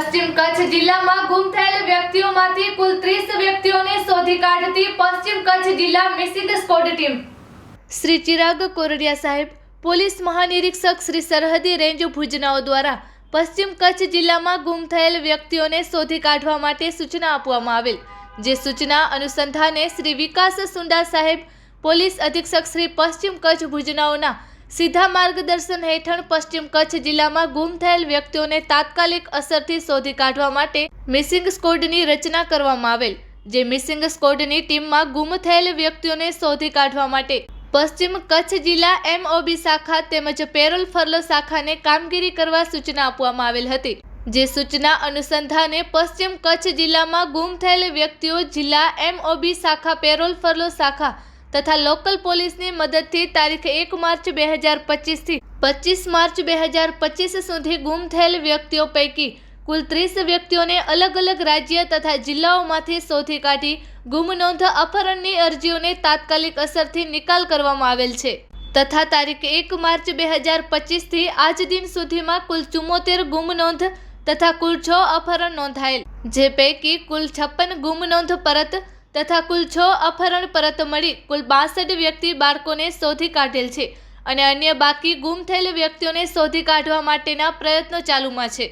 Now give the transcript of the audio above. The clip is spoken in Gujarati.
પશ્ચિમ કચ્છ જિલ્લામાં ગુમ થયેલ વ્યક્તિઓમાંથી કુલ ત્રીસ વ્યક્તિઓને શોધી કાઢતી પશ્ચિમ કચ્છ જિલ્લા missing squad team. Shri Chirag Koradia સાહેબ, પોલીસ મહાનિરીક્ષક શ્રી સરહદી રેન્જ ભુજનાઓ દ્વારા પશ્ચિમ કચ્છ જિલ્લામાં ગુમ થયેલ વ્યક્તિઓને શોધી કાઢવા માટે સૂચના આપવામાં આવેલ. જે સૂચના અનુસંધાને શ્રી વિકાસ સુંડા સાહેબ, પોલીસ અધિક્ષક શ્રી પશ્ચિમ કચ્છ ભુજનાઓના સીધા માર્ગદર્શન હેઠળ પશ્ચિમ કચ્છ જિલ્લામાં ગુમ થયેલ વ્યક્તિઓને તાત્કાલિક અસરથી શોધી કાઢવા માટે મિસિંગ સ્કોડની રચના કરવામાં આવેલ, જે મિસિંગ સ્કોડની ટીમમાં ગુમ થયેલ વ્યક્તિઓને શોધી કાઢવા માટે પશ્ચિમ કચ્છ જિલ્લા એમઓબી શાખા તેમજ પેરોલ ફરલો શાખાને કામગીરી કરવા સૂચના આપવામાં આવેલ હતી, જે સૂચના અનુસંધાને પશ્ચિમ કચ્છ જિલ્લામાં ગુમ થયેલ વ્યક્તિઓ જિલ્લા એમઓબી શાખા, પેરોલ ફરલો શાખા તથા લોકલ પોલીસની મદદથી તારીખ એક માર્ચ બે હજાર પચીસથી પચીસ માર્ચ બે હજાર પચીસ સુધી ગુમ થયેલ વ્યક્તિઓ પૈકી કુલ ત્રીસ વ્યક્તિઓને અલગ અલગ રાજ્ય તથા જિલ્લાઓમાંથી શોધી કાઢી ગુમ નોંધ અપહરણની અરજીઓને તાત્કાલિક અસરથી નિકાલ કરવામાં આવેલ છે. તથા તારીખ એક માર્ચ બે હજાર પચીસથી આજ દિન સુધીમાં કુલ ચુમ્મોતેર ગુમ નોંધ તથા કુલ છ અપહરણ નોંધાયેલ, જે પૈકી કુલ છપ્પન ગુમ નોંધ પરત તથા કુલ છ અપહરણ પરત મળી. કુલ બાસઠ વ્યક્તિ બાળકોને શોધી કાઢેલ છે અને અન્ય બાકી ગુમ થયેલ વ્યક્તિઓને શોધી કાઢવા માટેના પ્રયત્નો ચાલુમાં છે.